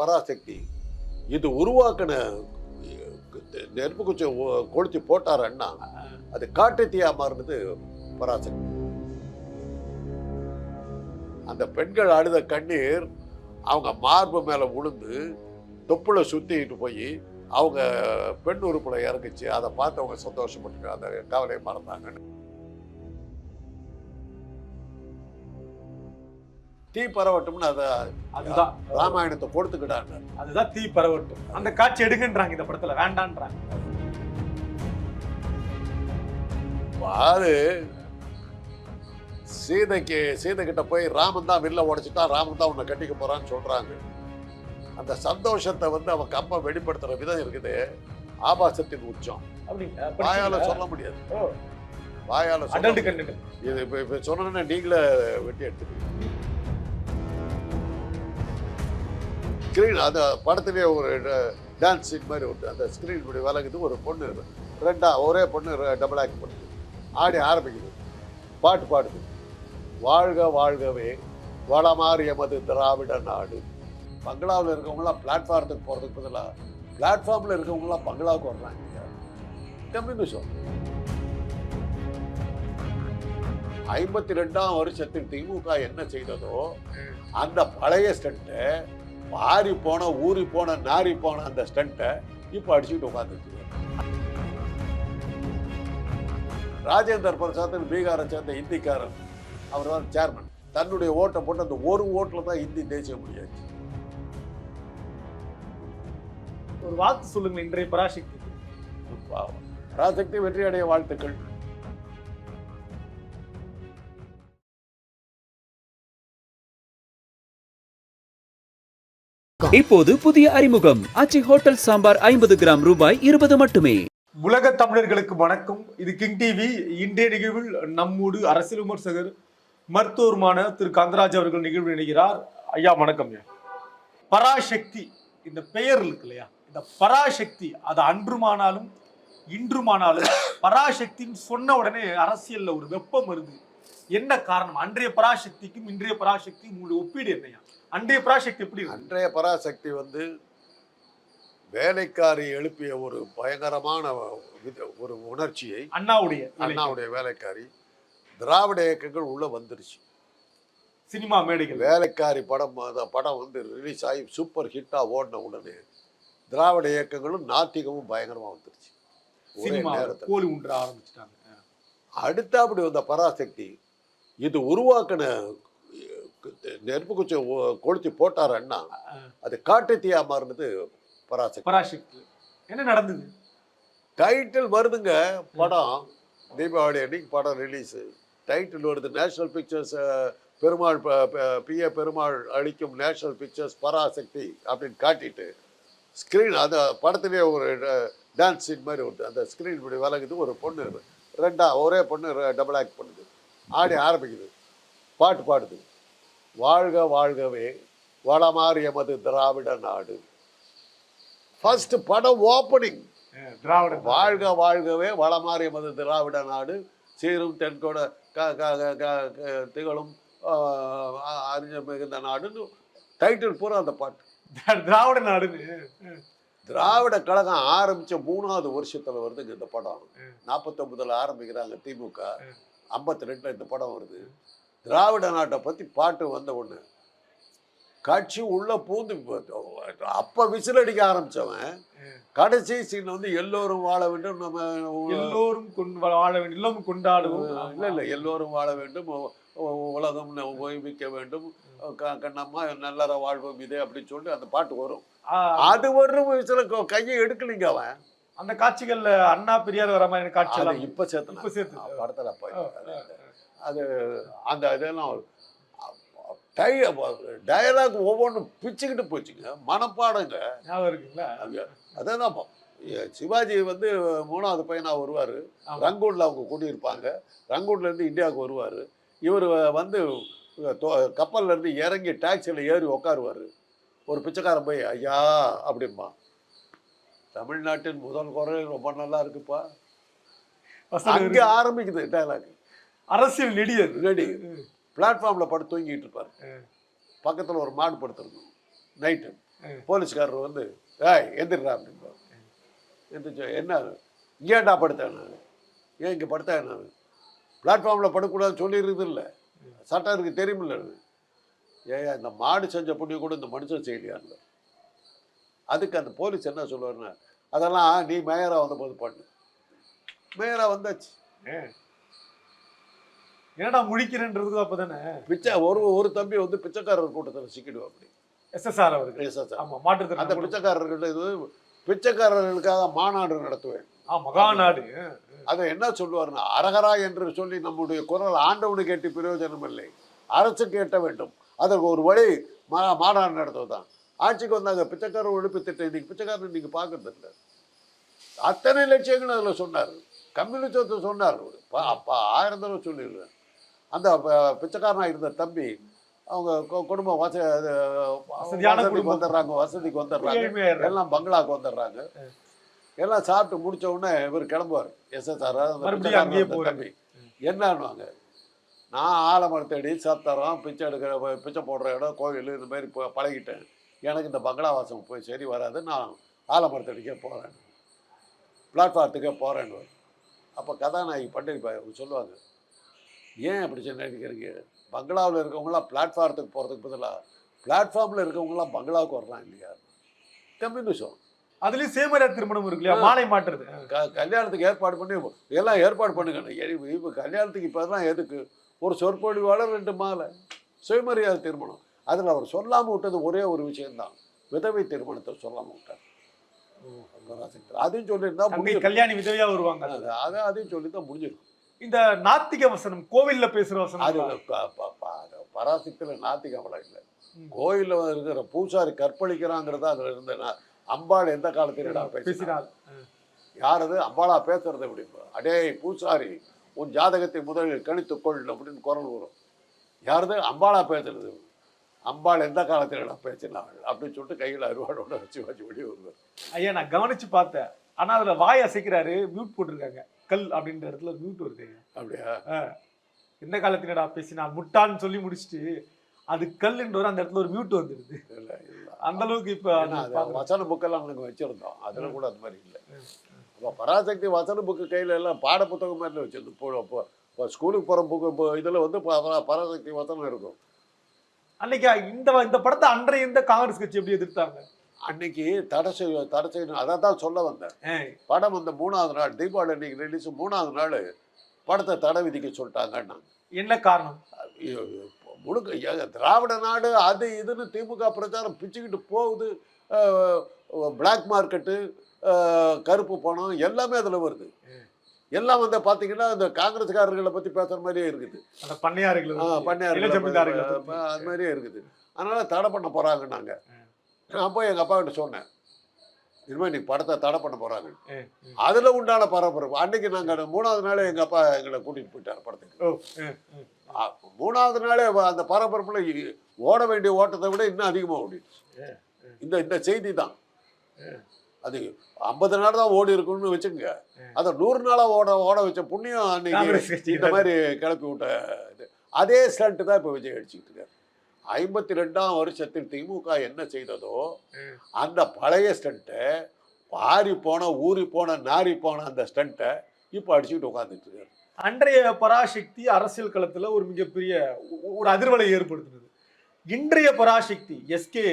பராசக்தி. இது உருவாக்கின நெருப்பு குச்சி கொளுத்தி போட்டார் அண்ணா அது காட்டு தீயா மாறினது பராசக்தி. அந்த பெண்கள் அழுத கண்ணீர் அவங்க மார்பு மேல விழுந்து தொப்புல சுத்திட்டு போய் அவங்க பெண் உறுப்புல இறங்குச்சு அதை பார்த்து அவங்க சந்தோஷப்பட்டு அந்த கவலையை மறந்தாங்க தீ பரவட்டும்னு அதை அதுதான். ராமாயணத்தை கொடுத்துக்கிட்டாங்க அதுதான் தீ பரவட்டும். அந்த காட்சி எடுங்கன்றாங்க இந்த படத்துல. வேண்டான்றாங்க. அது சீதைக்கு சீதை கிட்ட போய் ராமன் தான் வில்ல உடைச்சிட்டான் ராமன் தான் உன்னை கட்டிக்க போறான்னு சொல்றாங்க. அந்த சந்தோஷத்தை வந்து அவன் கம்ப வெளிப்படுத்துற விதம் இருக்குது. ஆபாசத்தின் உச்சம். வாயால? சொல்ல முடியாது. வாயால சொல்ல. இது இப்ப சொன்னா நீங்களே வெட்டி எடுத்துக்கீங்க ஸ்க்ரீன் அந்த படத்துலேயே ஒரு டான்ஸ் சீன் மாதிரி ஒரு அந்த ஸ்க்ரீன் இப்படி விலகுது ஒரு பொண்ணு. ரெண்டா ஒரே பொண்ணு டபுள் ஆக்ட் பண்ணுது ஆடி ஆரம்பிக்குது. பாட்டு பாடுது. வாழ்க வாழ்கவே வளமாறு எமது திராவிட நாடு. பங்களாவில் இருக்கவங்களாம் பிளாட்ஃபாரத்துக்கு போகிறதுக்கு பதிலாக பிளாட்ஃபார்மில் இருக்கவங்களாம் பங்களாவுக்கு வர்றாங்க. கம்யூனிசம் ஐம்பத்தி ரெண்டாம் வருஷத்தில் திமுக என்ன செய்ததோ அந்த பழைய ஸ்டண்ட்டை மாறி போன ஊறி போன நாரி போன அந்த ஸ்டண்ட்டை இப்போ அடிச்சுட்டு உட்காந்துருக்கு ராஜேந்தர் பிரசாத் பீகாரை சேர்ந்த இந்திக்காரன் அவர் தான் சேர்மன் தன்னுடைய ஓட்டை போட்டு அந்த ஒரு ஓட்டில் தான் இந்தி தேசிய முடியாச்சு ஒரு வார்த்தை சொல்லுங்க இன்றைய பராசக்தி. பராசக்தி வெற்றி அடைய வாழ்த்துக்கள். இப்போது புதிய அறிமுகம். அச்சி ஹோட்டல் சாம்பார் ஐம்பது கிராம் ரூபாய் இருபது மட்டுமே. உலக தமிழர்களுக்கு வணக்கம். இது கிங் டிவி இன்றைய நிகழ்வில் நம்மோடு அரசியல் விமர்சகர் மருத்துவருமான திரு கந்தராஜ் அவர்கள் நிகழ்வு இணைகிறார். ஐயா வணக்கம் ஐயா. பராசக்தி இந்த பெயர் இருக்கு இல்லையா? இந்த பராசக்தி அது அன்றுமானாலும் இன்றுமானாலும் பராசக்தின்னு சொன்ன உடனே அரசியல்ல ஒரு வெப்பம் வருது. என்ன காரணம்? அன்றைய பராசக்திக்கும் இன்றைய பராசக்திக்கும் உங்களுடைய ஒப்பீடு என்னையா அன்றைய பராசக்தி எப்படி அன்றைய பராசக்தி வந்து வேலைக்காரி எழுப்பிய ஒரு பயங்கரமான ஒரு உணர்ச்சியை அண்ணாவுடைய அண்ணாவுடைய வேலைக்காரி திராவிட இயக்கங்கள் உள்ள வந்துருச்சு. சினிமா மேடைகள். வேலைக்காரி படம் அந்த படம் வந்து ரிலீஸ் ஆகி சூப்பர் ஹிட்டா ஓடின உடனே திராவிட இயக்கங்களும் நாத்திகமும் பயங்கரமா வந்துருச்சு. ஒரே சினிமா நேரத்தில். கோழி உண்ட ஆரம்பிச்சிட்டாங்க. அடுத்த அப்படி வந்த பராசக்தி இது உருவாக்கின நெருப்பு குச்சி கொளுத்தி போட்டார் அண்ணா அது காட்டு தீயா மாறினது பராசக்தி. பராசக்தி. என்ன நடந்தது? டைட்டில் வருதுங்க படம். தீபாவளி அன்னைக்கு படம் ரிலீஸு டைட்டில் வருது national pictures Perumal BA Perumal அளிக்கும் நேஷனல் பிக்சர்ஸ் பராசக்தி அப்படின்னு காட்டிட்டு ஸ்க்ரீன் அந்த படத்துலேயே ஒரு டான்ஸ் சீன் மாதிரி வருது அந்த ஸ்க்ரீன் இப்படி விலகுது ஒரு பொண்ணு ரெண்டா ஒரே பொண்ணு டபுள் ஆக்ட் பண்ணுது. ஆடி ஆரம்பிக்குது. பாட்டு பாடுது. வாழ்க வாழ்கவே வளமாறு எமது திராவிட நாடு. ஃபர்ஸ்ட் படம் ஓப்பனிங் திராவிட வாழ்க வாழ்கவே வளமாறி எமது திராவிட நாடு. சீரும் தென்கொட திகழும் அறிஞர் மிகுந்த நாடுன்னு டைட்டில் பூரா அந்த பாட்டு. திராவிட நாடுன்னு. திராவிட கழகம் ஆரம்பிச்ச மூணாவது வருஷத்துல வருதுங்க இந்த படம் நாற்பத்தொன்பதுல ஆரம்பிக்கிறாங்க திமுக ஐம்பத்தி ரெண்டுல இந்த படம் வருது. திராவிட நாட்டை பத்தி பாட்டு வந்த ஒண்ணு கட்சி உள்ள பூந்து அப்ப விசில் அடிக்க ஆரம்பிச்சவன் கடைசி சீன் வந்து எல்லோரும் வாழ வேண்டும் நம்ம எல்லோரும் வாழ வேண்டும் எல்லோரும் கொண்டாடுவோம். இல்ல இல்ல எல்லோரும் வாழ வேண்டும் உலகம் ஓய்விக்க வேண்டும் கண்ணம்மா நல்லற வாழ்வோம் இதே அப்படின்னு சொல்லிட்டு அந்த பாட்டு வரும். அது வரும் விசில கையை எடுக்கலைங்க அவன். அந்த காட்சிகள்ல அண்ணா பெரியார் வர மாதிரி காட்சி இப்ப சேர்த்தனா இப்ப சேர்த்து. படத்துல அது- அந்த இதெல்லாம் டை டயலாக் ஒவ்வொன்றும் பிச்சுக்கிட்டு போச்சுங்க. மனப்பாடங்க. ஞாபகம் இருக்குங்களா? அதான் சிவாஜி வந்து மூணாவது பையனா வருவார். ரங்கூன்ல அவங்க குடியிருப்பாங்க. ரங்கூன்ல இருந்து இந்தியாவுக்கு வருவார். இவர் வந்து தொ- கப்பல்ல இருந்து இறங்கி டாக்ஸியில் ஏறி உட்காருவார் ஒரு பிச்சைக்காரன் போய் ஐயா அப்படிம்பா. தமிழ்நாட்டின் முதல் குரல் ரொம்ப நல்லா இருக்குப்பா. அங்கே. ஆரம்பிக்குது டைலாக் அரசியல் நெடியது. ரெடி பிளாட்ஃபார்ம்ல படுத்து தூங்கிட்டு இருப்பாரு. பக்கத்துல ஒரு மாடு படுத்திருக்கும். நைட்டு போலீஸ்காரர் வந்து ஏய் எந்திரா அப்படின்பா எந்திரிச்சு என்ன? இங்கேண்டா படுத்தேன் நான் ஏன் இங்கே படுத்தேன் நான் பிளாட்ஃபார்மில் படுக்கூடாதுன்னு சொல்லிடுறது இல்லை. சட்டம் இருக்கு தெரியுமில்ல ஏன் இந்த மாடு செஞ்ச புண்ணியம் கூட இந்த மனுஷன் செய்யலையான்னு அதுக்கு அந்த போலீஸ் என்ன சொல்லுவாருன்னா அதெல்லாம் நீ மேயராக வந்தபோது பண்ணு. மேயராக வந்தாச்சு. என்னடா முழிக்கிறேன்றது அப்பதானே? பிச்சை ஒரு ஒரு தம்பி வந்து பிச்சைக்காரர் கூட்டத்தில் சிக்கிடுவா அப்படி எஸ்எஸ்ஆர் அவர்கள் எஸ்எஸ்ஆர். ஆமா அந்த மாற்றுத்திறன் பிச்சைக்காரர்கள் இது பிச்சைக்காரர்களுக்காக மாநாடு நடத்துவேன். மகாநாடு. அதை என்ன சொல்லுவார்னா அரகரா என்று சொல்லி நம்முடைய குரல் ஆண்டவனு கேட்டு பிரயோஜனம் இல்லை அரசு கேட்ட வேண்டும். அதற்கு ஒரு வழி மா மாநாடு நடத்துவதுதான். ஆட்சிக்கு வந்தாங்க. பிச்சைக்காரர் ஒழிப்பு திட்டம் இன்னைக்கு பிச்சைக்காரன் நீங்க பார்க்கறது இல்லை. அத்தனை லட்சியங்களும் அதில் சொன்னார். கம்யூனிஸ்டத்தை சொன்னார் அப்பா ஆயிரம் தடவை சொல்லிடுறேன் அந்த ப- பிச்சைக்காரனா இருந்த தம்பி அவங்க குடும்பம் வச வசதிக்கு. வந்துடுறாங்க வசதிக்கு வந்துடுறாங்க. எல்லாம் பங்களாக்கு வந்துடுறாங்க. எல்லாம் சாப்பிட்டு முடிச்ச உடனே இவர் கிளம்புவார். எஸ்எஸ்ஆர். தம்பி. என்னன்னுவாங்க. நான் ஆலமரத்தடி சத்தரம் பிச்சை எடுக்கிற பிச்சை போடுற இடம் கோவில் இந்த மாதிரி பழகிட்டேன். எனக்கு இந்த பங்களா வாசம் போய் சரி வராது நான் ஆலமரத்தடிக்கே போகிறேன் பிளாட்ஃபாரத்துக்கே போகிறேன்னு அப்போ கதாநாயகி பண்டிகை பாய் அவங்க சொல்லுவாங்க ஏன் அப்படி நினைக்கிறீங்க பங்களாவில் இருக்கவங்களாம் பிளாட்ஃபாரத்துக்கு போகிறதுக்கு பதிலாக பிளாட்ஃபார்மில் இருக்கவங்களாம் பங்களாவுக்கு வர்றாங்க இல்லையா? கம்யூனிசம் அதுலயும் சேமரியா திருமணம் இருக்கு இல்லையா? மாலை மாற்றுறது க கல்யாணத்துக்கு ஏற்பாடு பண்ணி எல்லாம் ஏற்பாடு பண்ணுங்க. இப்போ கல்யாணத்துக்கு இப்போ தான் எதுக்கு? ஒரு சொற்பொழிவாளர் ரெண்டு மாலை. சுயமரியாதை திருமணம். அதில் அவர் சொல்லாமல் விட்டது ஒரே ஒரு விஷயம்தான். விதவை திருமணத்தை சொல்லாமல் விட்டார். அதையும் சொல்லியிருந்தா முடிஞ்சிருக்கும். கல்யாணி விதவையா வருவாங்க. அது- அதை அதையும் சொல்லி தான் முடிஞ்சிருக்கும். இந்த நாத்திக வசனம் கோவில்ல பேசுற அது வசனம் ப- பராசக்தியில் நாத்திகமலம் இல்லை. ம். கோயிலில் இருக்கிற பூசாரி கற்பழிக்கிறாங்கிறது அதில் இருந்த அம்பாள் எந்த காலத்திலடா பேசினா பேசினால் யார் அது? அம்பாளா பேசுறது அப்படி அடே பூசாரி உன் ஜாதகத்தை முதலில் கணித்துக்கொள் அப்படின்னு குரல் வரும். யாரது அம்பாளா பேசுறது. அம்பாள் எந்த காலத்தில் பேசினாள் அப்படின்னு சொல்லிட்டு கையில் அருவாடோட வச்சு வச்சு வெளியே வருவார். ஐயா நான் கவனிச்சு பார்த்தேன். ஆனா அதுல வாய் அசைக்கிறாரு மியூட் போட்டிருக்காங்க. கல் அப்படின்ற இடத்துல மியூட் வருது அப்படியா? எந்த காலத்தினடா பேசினால் முட்டான்னு சொல்லி முடிச்சுட்டு அது கல்லுன்ற அந்த இடத்துல ஒரு மியூட் வந்துடுது. அந்த அளவுக்கு இப்ப. வசன புக்கெல்லாம் நாங்கள் வச்சுருந்தோம். அதில் கூட அது மாதிரி இல்லை. அப்போ பராசக்தி வசன புக்கு கையில் எல்லாம் பாட புத்தகம் மாதிரி வச்சிருந்தோம். இப்போ இப்போ இப்போ ஸ்கூலுக்கு போகிற புக்கு இதில் வந்து பராசக்தி வசனம் இருக்கும். அன்னைக்கு இந்த இந்த படத்தை அன்றைய இந்த காங்கிரஸ் கட்சி எப்படி எதிர்த்தாங்க? அன்னைக்கு தடை செய்ய தடை செய்யணும். அதை தான் சொல்ல வந்தேன். படம் வந்து மூணாவது நாள் தீபாவளி அன்னைக்கு ரிலீஸ் மூணாவது நாள் படத்தை தடை விதிக்க சொல்லிட்டாங்கன்னா என்ன காரணம்? முழுக்க திராவிட நாடு அது இதுன்னு திமுக பிரச்சாரம் பிச்சுக்கிட்டு போகுது. பிளாக் மார்க்கெட்டு கருப்பு பணம் எல்லாமே அதில் வருது. எல்லாம் வந்து பார்த்தீங்கன்னா இந்த காங்கிரஸ்காரர்களை பற்றி பேசுகிற மாதிரியே இருக்குது. பண்ணையார்கள் ஆ, அது மாதிரியே இருக்குது. அதனால தடை பண்ண போறாங்க நாங்க நான் போய் எங்க அப்பா கிட்ட சொன்னேன். இனிமேல் நீ படத்தை தடை பண்ண போறாங்க அதுல உண்டான பரபரப்பு. அன்னைக்கு நாங்க மூணாவது நாளே எங்க அப்பா எங்களை கூட்டிட்டு போயிட்டார் படத்துக்கு. மூணாவது நாளே அந்த பரபரப்புல ஓட வேண்டிய ஓட்டத்தை விட இன்னும் அதிகமா ஓடிடுச்சு. இந்த இந்த செய்தி தான். அது ஐம்பது நாள் தான் ஓடி இருக்கும்னு வச்சுக்கோங்க. அதை நூறு நாளா ஓட ஓட வச்ச புண்ணியம் அன்னைக்கு இந்த மாதிரி கிளப்பி விட்ட இது. அதே ஸ்டண்ட் தான் இப்போ விஜய் அடிச்சுக்கிட்டு இருக்காரு. ஐம்பத்தி ரெண்டாம் வருஷத்தில் திமுக என்ன செய்ததோ. அந்த பழைய ஸ்டண்ட்டை ஆறி போன ஊறி போன நாரி போன அந்த ஸ்டண்ட்டை இப்போ அடிச்சுக்கிட்டு உட்காந்துட்டு இருக்காரு. அன்றைய பராசக்தி அரசியல் களத்துல ஒரு மிகப்பெரிய ஒரு அதிர்வலை ஏற்படுத்தினது. இன்றைய பராசக்தி எஸ்கே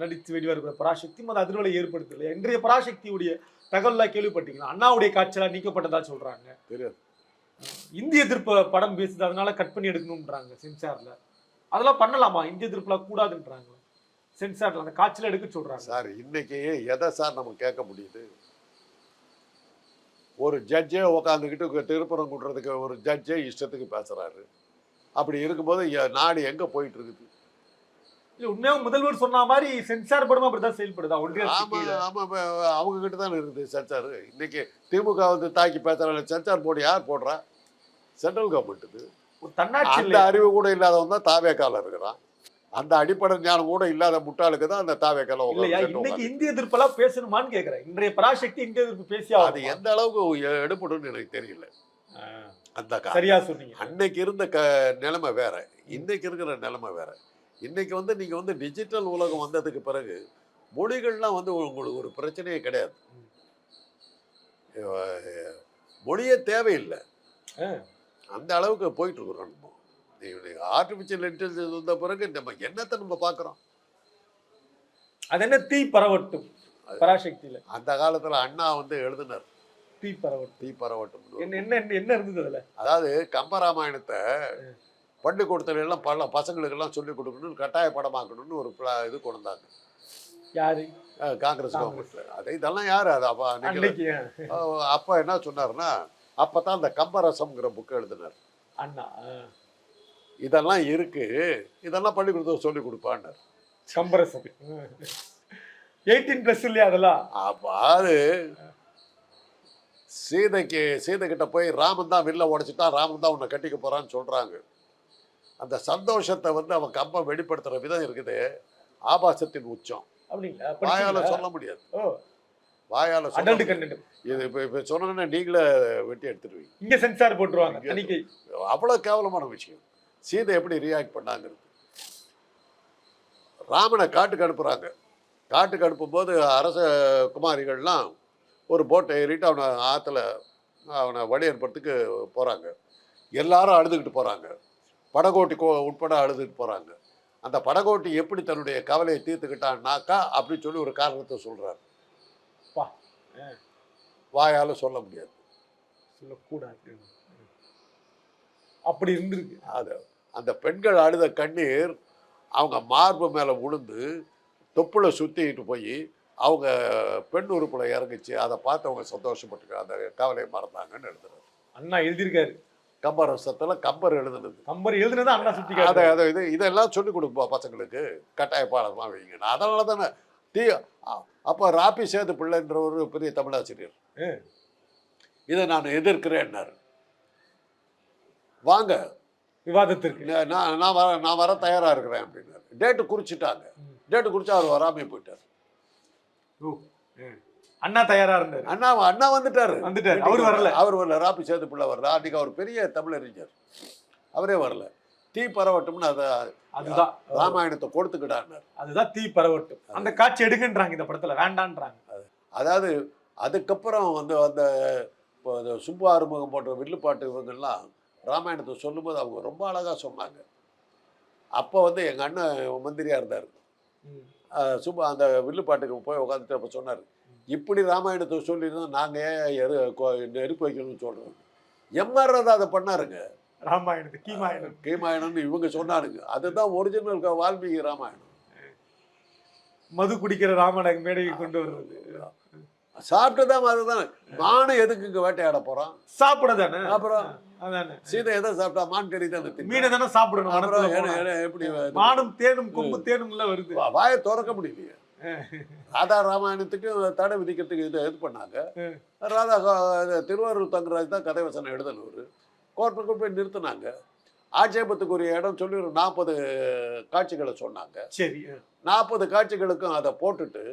நடித்து வெளிவருகிற பராசக்தி அந்த அதிர்வலை ஏற்படுத்தல இன்றைய பராசக்தியுடைய தகவல்லாம் கேள்விப்பட்டீங்களா? அண்ணாவுடைய காய்ச்சலா நீக்கப்பட்டதா சொல்றாங்க. தெரியாது. இந்திய எதிர்ப்பு படம் பேசுது அதனால கட் பண்ணி எடுக்கணும்ன்றாங்க சென்சார்ல. அதெல்லாம் பண்ணலாமா? இந்திய எதிர்ப்புலாம் கூடாதுன்றாங்க சென்சார்ல அந்த காய்ச்சல எடுக்க சொல்றாங்க. சார் இன்னைக்கு எதை சார் நம்ம கேட்க முடியுது? ஒரு ஜட்ஜே உக்காந்துக்கிட்டு திருப்பரங்குன்றதுக்கு ஒரு ஜட்ஜே இஷ்டத்துக்கு பேசுறாரு. அப்படி இருக்கும்போது நாடு எங்க போயிட்டு இருக்குது? உண்மையாக முதல்வர் சொன்ன மாதிரி சென்சார் படம் அப்படிதான் செயல்படுதா ஒன்றிய ஆமா அவங்க கிட்ட தான் இருக்குது சென்சார். இன்னைக்கு திமுக வந்து தாக்கி பேசுறாங்க சென்சார் போர்டு யார் போடுறா? சென்ட்ரல் கவர்மெண்ட்டுக்கு தன்னாட்சி அந்த? அறிவு கூட இல்லாதவன் தான் தாவேக்கால இருக்கிறான். அந்த அடிப்படை ஞானம் கூட இல்லாத முட்டாளுக்கு தான் அந்த தாவேக்கால இல்லையா? இன்னைக்கு இந்திய எதிர்ப்பெல்லாம் பேசணுமான்னு கேக்குறேன். இன்றைய பராசக்தி இந்திய எதிர்ப்பு பேசியா அது எந்த அளவுக்கு எ- எடுபடும்னு எனக்கு தெரியல. அந்த சரியா சொன்னீங்க. அன்னைக்கு இருந்த க நிலைமை வேற. இன்னைக்கு இருக்கிற நிலைமை வேற. இன்னைக்கு வந்து நீங்க வந்து டிஜிட்டல் உலகம் வந்ததுக்கு பிறகு மொழிகள்லாம் வந்து உங்களுக்கு ஒரு பிரச்சனையே கிடையாது. மொழியே தேவையில்லை. அந்த அளவுக்கு போயிட்டு இருக்கிறோம் நம்ம ஆர்டிஃபிஷியல் இன்டெலிஜென்ஸ் வந்த பிறகு நம்ம என்னத்தை நம்ம பார்க்குறோம் அது என்ன தீ பரவட்டும் பராசக்தியில. அந்த காலத்துல அண்ணா வந்து எழுதினார். தீ பரவட்டும். தீ பரவட்டும் என்ன என்ன என்ன- என்ன இருந்தது அதுல? அதாவது கம்பராமாயணத்தை பள்ளிக்கூடத்துல எல்லாம் பல பசங்களுக்கு எல்லாம் சொல்லி கொடுக்கணும்னு கட்டாய படமாக்கணும்னு ஒரு இது கொண்டு வந்தாங்க யாரு காங்கிரஸ் கவர்மெண்ட்ல அது இதெல்லாம் யாரு அது அப்ப? அன்னைக்கு அப்ப என்ன சொன்னாருன்னா அப்பதான் அந்த கம்பரசம்ங்கிற புக் எழுதினார். அண்ணா. இதெல்லாம் இருக்கு. இதெல்லாம் பள்ளிக்கூடத்துல சொல்லி கொடுப்பான்னார். கம்பரசம். எயிட்டீன் பிளஸ் இல்லையா அதெல்லாம்? அப்ப அது சீதைக்கு சீதை கிட்ட போய் ராமன் தான் வில்ல உடைச்சிட்டான் ராமன் தான் உன்னை கட்டிக்க போறான்னு சொல்றாங்க. அந்த சந்தோஷத்தை வந்து அவன் கம்பம் வெளிப்படுத்துற விதம் இருக்குது. ஆபாசத்தின் உச்சம். வாயால? சொல்ல முடியாது. வாயால சொல்ல இது இப்ப இப்ப சொன்னா நீங்களே வெட்டி எடுத்துருவீங்க. இங்க சென்சார் போட்டுருவாங்க அவ்வளவு கேவலமான விஷயம். சீதை எப்படி ரியாக்ட் பண்ணாங்கிறது. ராமனை காட்டுக்கு அனுப்புறாங்க. காட்டுக்கு அனுப்பும்போது அரச குமாரிகள்லாம் ஒரு போட்டை ஏறிட்டு அவனை ஆற்றுல அவனை வழி அனுப்புறதுக்கு போகிறாங்க எல்லாரும் அழுதுகிட்டு போகிறாங்க படகோட்டி உட்பட அழுதுகிட்டு போகிறாங்க அந்த படகோட்டி எப்படி தன்னுடைய கவலையை தீர்த்துக்கிட்டான்னாக்கா அப்படின்னு சொல்லி ஒரு காரணத்தை சொல்கிறார் பா. வாயால் சொல்ல முடியாது. சொல்லக்கூடாது. அப்படி இருந்திருக்கு. அது அந்த பெண்கள் அழுத கண்ணீர் அவங்க மார்பு மேலே விழுந்து தொப்புளை சுற்றிக்கிட்டு போய் அவங்க பெண் உறுப்புல இறங்குச்சு. அதை பார்த்து அவங்க சந்தோஷப்பட்டு அந்த கவலையை மறந்தாங்கன்னு எழுதுறாரு. அண்ணா எழுதியிருக்காரு. கம்பரசத்தில் கம்பர் எழுதுனது. கம்பர் எழுதுனது அண்ணா சுத்தி அதை. அதை இது இதெல்லாம் சொல்லிக் கொடுப்போம் பசங்களுக்கு கட்டாய பாடமாக வைங்க அதனால தானே தீ அப்போ ராபி சேது பிள்ளைன்ற ஒரு பெரிய தமிழாசிரியர். இதை நான் எதிர்க்கிறேன்னாரு. வாங்க. விவாதத்திற்கு. நான் நான் வர நான் வர தயாராக இருக்கிறேன் அப்படின்னாரு. டேட்டு குறிச்சிட்டாங்க. டேட்டு குறிச்சா அவர் வராமே போயிட்டார். அண்ணா தயாரா இருந்தாரு. அண்ணா அண்ணா வந்துட்டாரு. வந்துட்டாரு. அவரு வரல. அவர் வரல. ராபி சேது பிள்ளை வரல. அன்னைக்கு அவர் பெரிய தமிழறிஞர் அவரே வரல. தீ பரவட்டும்னு அதை அதுதான். ராமாயணத்தை கொடுத்துக்கிட்டார் அதுதான் தீ பரவட்டும். அந்த காட்சி எடுங்கன்றாங்க இந்த படத்துல. வேண்டான்றாங்க. அதாவது அதுக்கப்புறம் வந்து அந்த இப்போ அந்த சுப்பு ஆறுமுகம் போன்ற வில்லுப்பாட்டு இவங்கெல்லாம் ராமாயணத்தை சொல்லும்போது அவங்க ரொம்ப அழகாக சொன்னாங்க. அப்போ வந்து எங்கள் அண்ணன் மந்திரியாக இருந்தார். சும்மா அந்த வில்லுப்பாட்டுக்கு போய் உட்காந்துட்டு அப்போ சொன்னார். இப்படி ராமாயணத்தை சொல்லியிருந்தோம் நாங்கள் ஏன் நெருப்பு வைக்கணும்னு சொல்கிறோம் எம்ஆர் ராதா அதை பண்ணாருங்க. ராமாயணத்து கீமாயணம். கீமாயணம்னு இவங்க சொன்னாருங்க. அதுதான் ஒரிஜினல் வால்மீகி ராமாயணம். மது குடிக்கிற ராமனை மேடைக்கு கொண்டு வர்றது. சாப்பிட்டு தான் அதுதான் மானு எதுக்கு இங்கே வேட்டையாட போகிறான் சாப்பிட தானே? அப்புறம் அதானே. சீதை எதை சாப்பிட்டா? மான் கறி தானே மீனை தானே சாப்பிடணும் எப்படி? மானும் தேனும் கொம்பு தேனும்ல வருது. வாயை திறக்க முடியலையே. ராதா ராமாயணத்துக்கு தடை விதிக்கிறதுக்கு இது இது பண்ணாங்க. ராதா திருவாரூர் தங்கராஜ் தான் கதை வசனம் எழுதினவர் கோர்ட்டுக்கு போய் நிறுத்தினாங்க. ஆட்சேபத்துக்குரிய இடம் சொல்லி ஒரு நாற்பது காட்சிகளை சொன்னாங்க. சரி நாற்பது காட்சிகளுக்கும் அதை போட்டுட்டு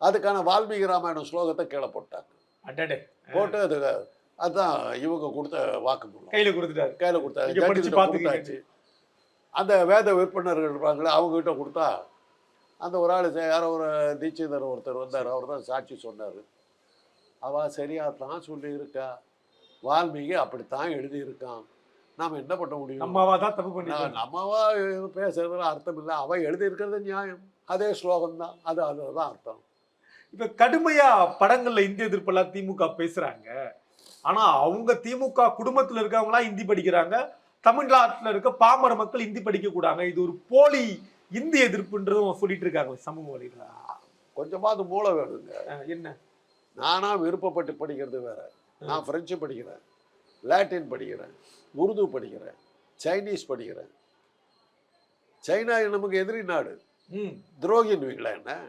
அதுக்கான வால்மீகி ராமாயணம் ஸ்லோகத்தை கீழே போட்டாங்க. போட்டு அது அதுதான் இவங்க கொடுத்த வாக்குமூலம். கையில கொடுத்துட்டாரு. கையில். கொடுத்தாச்சு. அந்த வேத விற்பனர்கள் இருப்பாங்களே அவங்ககிட்ட கொடுத்தா அந்த ஒரு ஆள் யாரோ ஒரு தீட்சிதர் ஒருத்தர் வந்தார். அவர் தான் சாட்சி சொன்னார். அவ சரியா தான் சொல்லியிருக்கா. வால்மீகி அப்படித்தான் எழுதியிருக்கான். நாம் என்ன பண்ண முடியும்? நம்மாவா தான் தப்பு பண்ணிட்டாங்க நம்மவா பேசுறதுல அர்த்தம் இல்லை. அவன் எழுதியிருக்கிறது நியாயம். அதே ஸ்லோகம் தான். அது அதுதான் அர்த்தம். இப்ப கடுமையா படங்கள்ல இந்திய எதிர்ப்பெல்லாம் திமுக பேசுறாங்க. ஆனா அவங்க திமுக குடும்பத்துல இருக்கவங்களா ஹிந்தி படிக்கிறாங்க. தமிழ்நாட்டுல இருக்க பாமர மக்கள் ஹிந்தி படிக்க கூடாங்க இது ஒரு போலி இந்தி எதிர்ப்புன்றதும் சொல்லிட்டு இருக்காங்க சமூக வலையில கொஞ்சமாவது மூளை வேணுங்க. என்ன? நானா விருப்பப்பட்டு படிக்கிறது வேற. நான் பிரெஞ்சு படிக்கிறேன் லாட்டின் படிக்கிறேன் உருது படிக்கிறேன் சைனீஸ் படிக்கிறேன். சைனா நமக்கு எதிரி நாடு. ம். துரோகின்னு வைங்களா என்ன?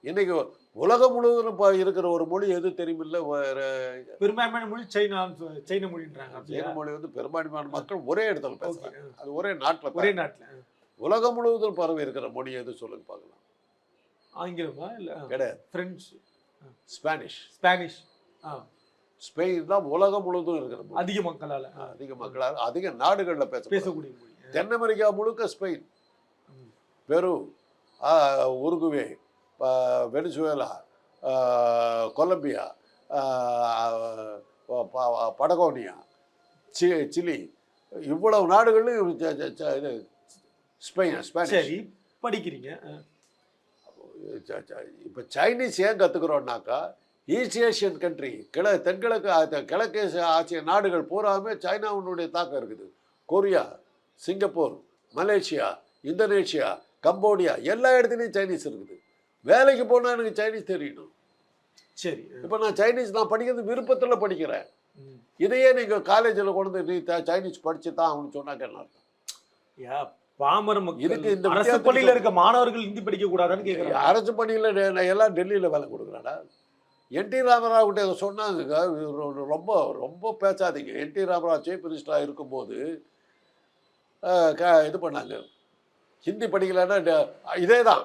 இன்னைக்கு உலகம் முழுவதும் இப்போ இருக்கிற ஒரு மொழி எது தெரியுமில்ல வேற. பெரும்பான்மையான மொழி சைனா சைன மொழின்றாங்க? சீன மொழி வந்து பெரும்பான்மையான மக்கள் ஒரே இடத்துல. பேசுறாங்க. அது ஒரே நாட்டில் ஒரே நாட்டுல உலகம் முழுவதும் பரவி இருக்கிற மொழி எது சொல்லுங்க பார்க்கலாம். ஆங்கிலமா இல்ல? கிடையாது. பிரெஞ்சு ஸ்பானிஷ் ஸ்பானிஷ் ஆ, ஸ்பெயின் தான் உலகம் முழுவதும் இருக்கிற மொழி. அதிக மக்களால. அதிக மக்களால் அதிக நாடுகளில் பேச பேசக்கூடிய மொழி. தென் அமெரிக்கா முழுக்க Spain. Peru Uruguay Venezuela Colombia Patagonia C Chile இவ்வளவு இது ஸ்பெயின் ஸ்பானிஷ் சரி படிக்கிறீங்க. இப்போ சைனீஸ் ஏன் கற்றுக்குறோம்னாக்கா ஈஸ்ட் ஏஷியன் கண்ட்ரி கிழ தென்கிழக்கு கிழக்கு ஆசிய நாடுகள் பூராமே சைனாவுடைய தாக்கம் இருக்குது. Korea Singapore Malaysia Indonesia Cambodia எல்லா இடத்துலையும் சைனீஸ் இருக்குது. வேலைக்கு போனால் எனக்கு சைனீஸ் தெரியணும். சரி இப்போ நான் சைனீஸ் நான் படிக்கிறது விருப்பத்தில் படிக்கிறேன். இதையே நீங்கள் காலேஜில் கொண்டு நீ சைனீஸ் படிச்சு தான் அவனு சொன்னாக்க என்ன அர்த்தம்? யா, பாமர இதுக்கு இந்த அரசு பள்ளியில இருக்க மாணவர்கள் ஹிந்தி படிக்க கூடாதான்னு கேக்குறாங்க. அரசு பணியில் எல்லாம் டெல்லியில் வேலை கொடுக்குறாடா? என் டி ராமராவ் கிட்ட இதை சொன்னாங்க ரொம்ப ரொம்ப பேசாதீங்க. என் டி ராமராவ் சீஃப் மினிஸ்டராக இருக்கும்போது இது பண்ணாங்க. ஹிந்தி படிக்கலைன்னா இதே தான்.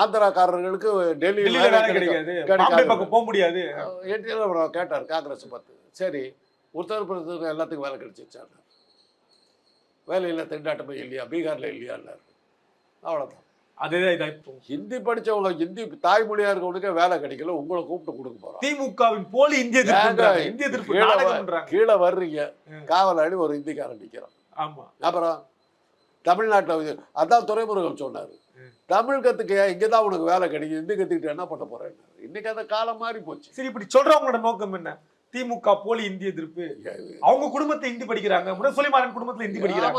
ஆந்திராக்காரர்களுக்கு டெல்லியில் கிடைக்காது. போக முடியாது. என் டி ராமராவ் கேட்டார் காங்கிரஸ் பார்த்து சரி உத்தரப்பிரதேசத்தில் எல்லாத்துக்கும் வேலை கிடைச்சிச்சாங்க வேலையில் திண்டாட்டமே இல்லையா? பீகாரில் இல்லையா? அவ்வளோதான் அதேதான் இதா இப்போ. ஹிந்தி படிச்சவங்க ஹிந்தி தாய்மொழியா இருக்கவனுக்கே வேலை கிடைக்கல உங்களை கூப்பிட்டு கொடுக்க போறோம் திமுகவின் போலி இந்திய. இந்திய எதிர்ப்பு கீழே வர்றீங்க. காவலாளி ஒரு ஹிந்திக்காரன் நிற்கிறான் ஆமா. அப்புறம் தமிழ்நாட்டில் அதான் துறைமுருகன் சொன்னார். தமிழ் கற்றுக்க இங்கே தான் உனக்கு வேலை கிடைக்கும் ஹிந்தி கற்றுக்கிட்டு என்ன பண்ண போறேன் இன்னைக்கு அந்த காலம் மாறி போச்சு. சரி இப்படி சொல்றவங்களோட நோக்கம் என்ன? திமுக போலி இந்திய எதிர்ப்பு. அவங்க குடும்பத்தை ஹிந்தி படிக்கிறாங்க. முரசொலிமாறன் குடும்பத்துல ஹிந்தி படிக்கிறாங்க.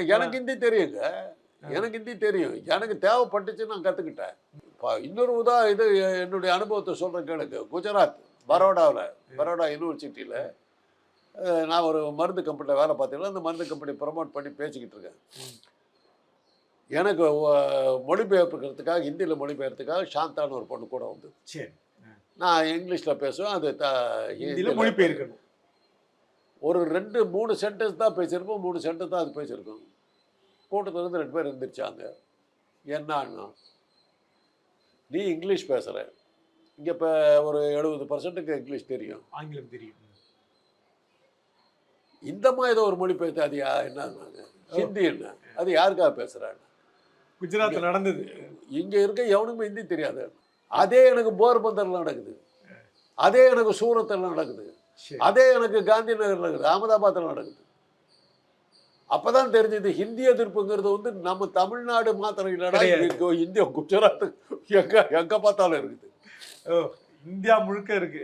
எனக்கு- ஹிந்தி தெரியுங்க. எனக்கு ஹிந்தி தெரியும். எனக்கு தேவைப்பட்டுச்சு நான் கற்றுக்கிட்டேன் இப்போ இன்னொரு உதா இது என்னுடைய அனுபவத்தை சொல்கிறேன் கேளுங்க. குஜராத் பரோடாவில் பரோடா யூனிவர்சிட்டியில் நான் ஒரு மருந்து கம்பெனியில் வேலை பார்த்தீங்கன்னா அந்த மருந்து கம்பெனி ப்ரமோட் பண்ணி பேசிக்கிட்டு இருக்கேன். எனக்கு மொழிபெயர்ப்புக்கிறதுக்காக ஹிந்தியில் மொழிபெயர்த்துக்காக சாந்தான்னு ஒரு பொண்ணு கூட வந்து சரி. நான் இங்கிலீஷில் பேசுவேன் அது த ஹிந்தியில மொழிபெயர்க்கணும் ஒரு ரெண்டு மூணு சென்டென்ஸ் தான் பேசியிருப்போம் மூணு சென்டென்ஸ் தான் அது பேசியிருக்கோம். கூட்டத்துல இருந்து ரெண்டு பேர் இருந்துருச்சாங்க என்னன்னா நீ இங்கிலீஷ் பேசுகிற இங்கே இப்போ ஒரு எழுபது பர்சன்ட்டுக்கு இங்கிலீஷ் தெரியும். ஆங்கிலம் தெரியும். இந்த மாதிரி ஏதோ ஒரு மொழி பேச அது யா என்னன்னாங்க? ஹிந்தி என்ன? அது யாருக்காக பேசுகிறாங்க குஜராத்ல நடந்தது. இங்கே இருக்க எவனுக்குமே ஹிந்தி தெரியாது. அதே எனக்கு போர்பந்தரில் நடக்குது. அதே எனக்கு சூரத்தில் நடக்குது. அதே எனக்கு காந்தி நகர் நடக்குது. அகமதாபாத்தில் நடக்குது. அப்பதான் தெரிஞ்சது ஹிந்தி எதிர்ப்புங்கிறது வந்து நம்ம தமிழ்நாடு மாத்திரம் இல்லைடா இந்தியா குஜராத் எங்க எங்க பார்த்தாலும் இருக்குது. ஓ, இந்தியா முழுக்க இருக்கு.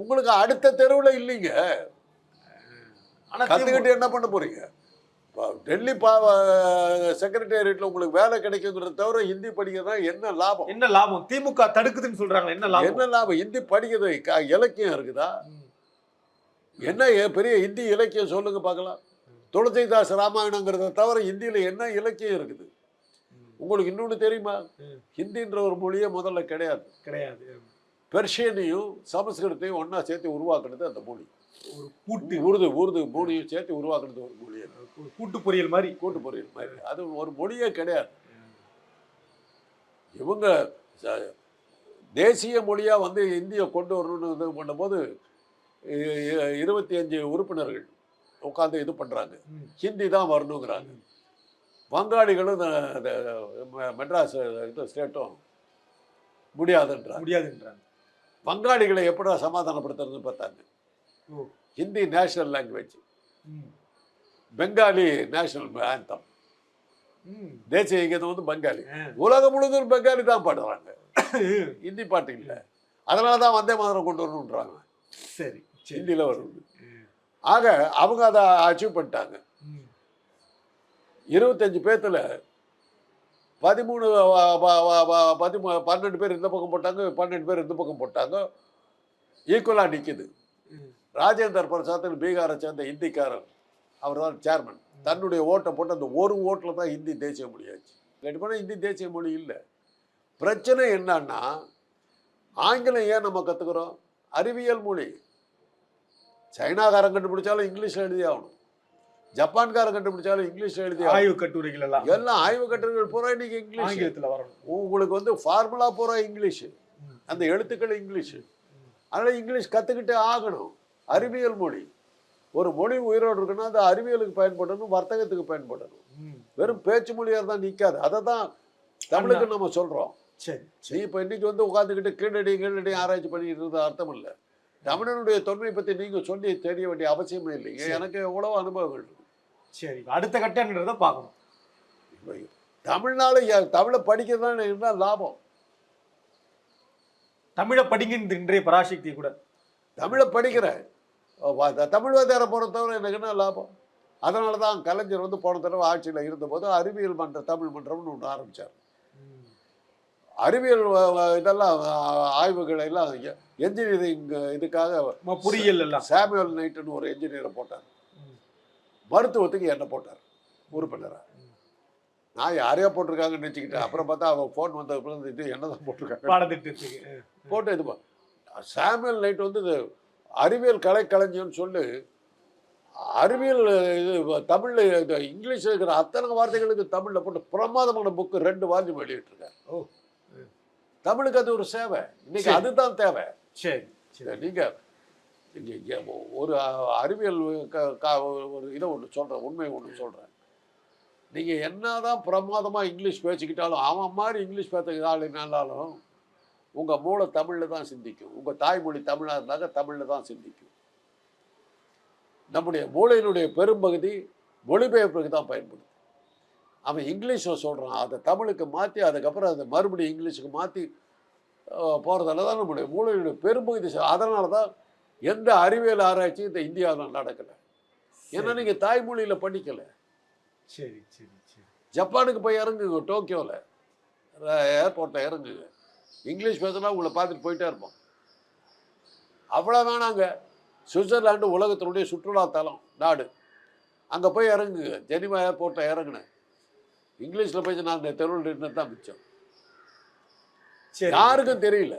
உங்களுக்கு அடுத்த தெருவுல இல்லைங்க. ஆனா கத்துக்கிட்டு என்ன பண்ண போறீங்க? டெல்லி பா செக்ரட்டேரியட்ல உங்களுக்கு வேலை கிடைக்குங்கிறத தவிர ஹிந்தி படிக்கிறதா என்ன லாபம்? என்ன லாபம்? திமுக தடுக்குதுன்னு சொல்றாங்க என்ன லாபம்? என்ன லாபம்? ஹிந்தி படிக்கிறது இலக்கியம் இருக்குதா. என்ன பெரிய ஹிந்தி இலக்கியம் சொல்லுங்க பார்க்கலாம். துளசிதாஸ் ராமாயணங்கிறத தவிர ஹிந்தியில் என்ன இலக்கியம் இருக்குது? உங்களுக்கு இன்னொன்று தெரியுமா. ஹிந்தின்ற ஒரு மொழியே முதல்ல கிடையாது. கிடையாது பெர்ஷியனையும் சமஸ்கிருதத்தையும் ஒன்றா சேர்த்து உருவாக்குனது அந்த மொழி. ஒரு கூட்டு உருது உருது மூணையும் சேர்த்து உருவாக்குனது ஒரு மொழி அது. ஒரு கூட்டு பொரியல் மாதிரி? கூட்டு பொறியியல் மாதிரி. அது ஒரு மொழியே கிடையாது. இவங்க தேசிய மொழியாக வந்து இந்தியை கொண்டு வரணும்னு இது பண்ணும்போது இருபத்தி அஞ்சு உறுப்பினர்கள் உட்காந்து இது பண்ணுறாங்க. ஹிந்தி தான் வரணுங்கிறாங்க. வங்காளிகளும் மெட்ராஸ் இது ஸ்டேட்டும் முடியாதுன்றாங்க. முடியாதுன்றாங்க. வங்காளிகளை எப்படா சமாதானப்படுத்துறதுன்னு பார்த்தாங்க. Hindi national language. Bengali national anthem. தேசிய கீதம் வந்து பெங்காலி. உலகம் முழுவதும் பெங்காலி தான் பாடுறாங்க ஹிந்தி பாட்டு இல்லை அதனால தான் வந்தே மாதிரம் கொண்டு வரணுன்றாங்க சரி ஹிந்தியில் வரும். ஆக அவங்க அதை அச்சீவ் பண்ணிட்டாங்க. இருபத்தஞ்சு பேர்த்துல பதிமூணு பதிமூ பன்னெண்டு பேர் இந்த பக்கம் போட்டாங்க பன்னெண்டு பேர் இந்த பக்கம் போட்டாங்க ஈக்குவலாக நிற்குது. ராஜேந்தர் பிரசாத்னு பீகாரை சேர்ந்த ஹிந்திக்காரர் அவர் தான் சேர்மன் தன்னுடைய ஓட்டை போட்டு அந்த ஒரு ஓட்டில் தான் ஹிந்தி தேசிய மொழியாச்சு போனால் ஹிந்தி தேசிய மொழி இல்லை. பிரச்சனை என்னன்னா ஆங்கிலம் ஏன் நம்ம கற்றுக்குறோம் அறிவியல் மொழி. சைனாக்காரன் கண்டுபிடிச்சாலும் இங்கிலீஷில் எழுதி ஆகணும். ஜப்பான்காரன் கண்டுபிடிச்சாலும் இங்கிலீஷில் எழுதி ஆய்வு கட்டுரைகள் எல்லாம் எல்லாம் ஆய்வு கட்டுரைகள் பூரா இன்னைக்கு இங்கிலீஷ். ஆங்கிலத்துல வரணும். உங்களுக்கு வந்து ஃபார்முலா பூரா இங்கிலீஷ். அந்த எழுத்துக்கள் இங்கிலீஷ். அதனால இங்கிலீஷ் கற்றுக்கிட்டே ஆகணும். அறிவியல் மொழி. ஒரு மொழி உயிரோடு இருக்குன்னா அது அறிவியலுக்கு பயன்படணும் வர்த்தகத்துக்கு பயன்படணும். வெறும் பேச்சு மொழியாக தான் நிற்காது அதை தான் தமிழுக்கு நம்ம சொல்கிறோம் சரி நீ இப்போ இன்னைக்கு வந்து உட்காந்துக்கிட்டு கீழடி கீழடி ஆராய்ச்சி பண்ணிட்டு இருந்த அர்த்தம் இல்லை. தமிழனுடைய தொன்மை பற்றி நீங்கள் சொல்லி தெரிய வேண்டிய அவசியமே இல்லைங்க. எனக்கு எவ்வளோ அனுபவங்கள் இருக்கு. சரி அடுத்த கட்டன்றதை பார்க்கணும். தமிழ்நாடு தமிழை படிக்கிறதுதான் என்ன லாபம்? தமிழை இந்த இன்றைய பராசக்தி கூட. தமிழை படிக்கிறேன். வ- த- தமிழ் வாத்தியாரை பொறுத்தவரை எனக்கு என்ன லாபம். அதனால தான் கலைஞர் வந்து போன தடவை ஆட்சியில் இருந்தபோது அறிவியல் மன்ற தமிழ் மன்றம்னு ஒன்று ஆரம்பித்தார் அறிவியல் இதெல்லாம் ஆய்வுகளை எல்லாம் என்ஜினியரிங் இதுக்காக எல்லாம். சாமுவல் நைட்டுன்னு ஒரு என்ஜினியரை போட்டார். மருத்துவத்துக்கு என்ன போட்டார்? உறுப்பினரா. நான் யாரையோ போட்டிருக்காங்கன்னு நினச்சிக்கிட்டேன் அப்புறம் பார்த்தா அவன் ஃபோன் வந்த இது என்ன தான் போட்டிருக்காங்க போட்டு இது சாமுவல் நைட் வந்து அறிவியல் கலை களஞ்சியம்னு சொல்லி அறிவியல் இது தமிழில் இது இங்கிலீஷில் இருக்கிற அத்தனை வார்த்தைகளுக்கு தமிழில் போட்டு பிரமாதமான புக்கு ரெண்டு வால்யூம் வெளியிட்டிருக்காரு ஓ தமிழுக்கு அது ஒரு சேவை. இன்னைக்கு. அதுதான் தேவை. சரி சரி. நீங்கள் ஒரு அறிவியல் ஒரு இதை ஒன்று சொல்கிறேன் உண்மை ஒன்று சொல்கிறேன் நீங்கள் என்னதான் பிரமாதமாக இங்கிலீஷ் பேசிக்கிட்டாலும் அவன் மாதிரி இங்கிலீஷ் பேச ஆள் என்னாலும் உங்கள் மூளை தமிழில் தான் சிந்திக்கும். உங்கள் தாய்மொழி தமிழாக இருந்தாக்க தமிழில் தான் சிந்திக்கும். நம்முடைய மூளையினுடைய பெரும்பகுதி மொழிபெயர்ப்புக்கு தான் பயன்படுது. அவன் இங்கிலீஷில் சொல்கிறான் அதை தமிழுக்கு மாற்றி அதுக்கப்புறம் அதை மறுபடியும் இங்கிலீஷுக்கு மாற்றி போகிறதால தான் நம்முடைய மூளையினுடைய பெரும்பகுதி அதனால தான் எந்த அறிவியல் ஆராய்ச்சியும் இந்த இந்தியாவில் நடக்கலை. ஏன்னா நீங்கள் தாய்மொழியில் படிக்கலை. சரி சரி சரி. ஜப்பானுக்கு போய் இறங்குங்க டோக்கியோவில் ஏர்போர்ட்டில் இறங்குங்க. இங்கிலீஷ் பேசினா உங்களை பார்த்துட்டு போயிட்டே இருப்போம். அவ்வளோ வேணாங்க சுவிட்சர்லாண்டு உலகத்தினுடைய சுற்றுலா தலம் நாடு. அங்கே போய் இறங்குங்க. ஜெனிவா ஏர்போர்ட்டில் இறங்குனேன். இங்கிலீஷில் பேசி நான் அந்த தெருவில் நின்று தான் மிச்சம். சரி. யாருக்கும் தெரியல.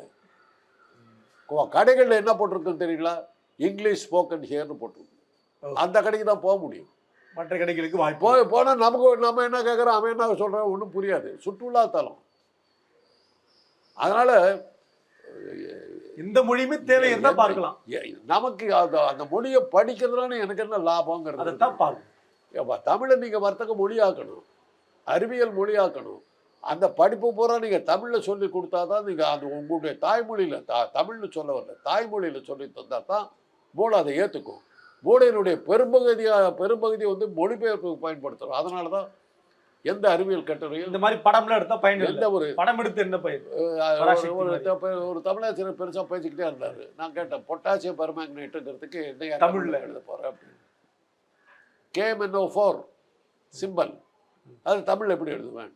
கடைகளில் என்ன போட்டிருக்குன்னு தெரியல இங்கிலீஷ் ஸ்போக்கன் ஹியர்னு போட்டிருக்கு. அந்த கடைக்கு தான் போக முடியும். மற்ற கடைகளுக்கு போய் போனால் நமக்கு நம்ம என்ன கேட்குறோம் அவன் என்ன சொல்கிறான் ஒன்றும் புரியாது. சுற்றுலா தலம். அதனால் எந்த மொழியுமே தேவை இருந்தா பார்க்கலாம். நமக்கு அந்த அந்த மொழியை படிக்கிறதுனால எனக்கு என்ன லாபங்கிறது? அதைத்தான் பார்க்கணும். தமிழை நீங்கள் வர்த்தக மொழியாக்கணும் அறிவியல் மொழியாக்கணும் அந்த படிப்பு பூரா நீங்கள் தமிழில் சொல்லி கொடுத்தா தான் நீங்கள் அது உங்களுடைய தாய்மொழியில் தா தமிழ்னு சொல்ல வரல தாய்மொழியில் சொல்லி தந்தால் தான் மூளை அதை ஏற்றுக்கும் மூளையினுடைய பெரும்பகுதியாக பெரும்பகுதி வந்து மொழிபெயர்ப்புக்கு பயன்படுத்துகிறோம் அதனால தான் எந்த அறிவியல் கட்டுரையும் இந்த மாதிரி படம்லாம் எடுத்தா பயன் எந்த ஒரு படம் எடுத்து என்ன பயன்? ஒரு தமிழாசிரியர் பெருசாக பேசிக்கிட்டே இருந்தார். நான் கேட்டேன் பொட்டாசியம் பெர்மேங்கனேட்டுங்கிறதுக்கு என்னையா தமிழ்ல. எழுத போகிறேன் அப்படின்னு. கேஎம்என்ஓ ஃபோர் சிம்பல் அது தமிழ் எப்படி எழுதுவேன்?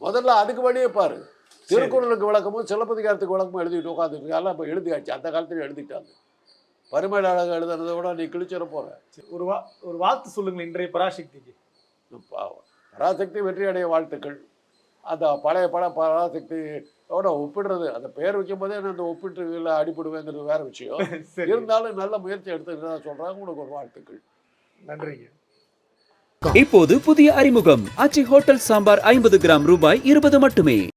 முதல்ல அதுக்கு வழியே பாரு. திருக்குறளுக்கு விளக்கமும் சிலப்பதிகாரத்துக்கு விளக்கமும் எழுதிட்டு உட்காந்துருக்கு எல்லாம் இப்போ எழுதியாச்சு. அந்த காலத்துல எழுதிட்டாங்க. பரிமள அழகு எழுதுனதை விட நீ கிழிச்சிட போற. ஒரு வா ஒரு வாழ்த்து சொல்லுங்க இன்றைய பராசக்திக்கு. பராசக்தி வெற்றி அடைய வாழ்த்துக்கள். அந்த பழைய பட பராசக்தியோட ஒப்பிடுறது. அந்த பேர் வைக்கும் போதே நான் அந்த ஒப்பிட்டுல அடிபடுவேங்கிறது வேற விஷயம். சரி. இருந்தாலும் நல்ல முயற்சி எடுத்துக்கிறதா சொல்றாங்க உனக்கு ஒரு வாழ்த்துக்கள். நன்றிங்க. இப்போது புதிய அறிமுகம். ஆச்சி ஹோட்டல் சாம்பார் ஐம்பது கிராம் ரூபாய் இருபது மட்டுமே.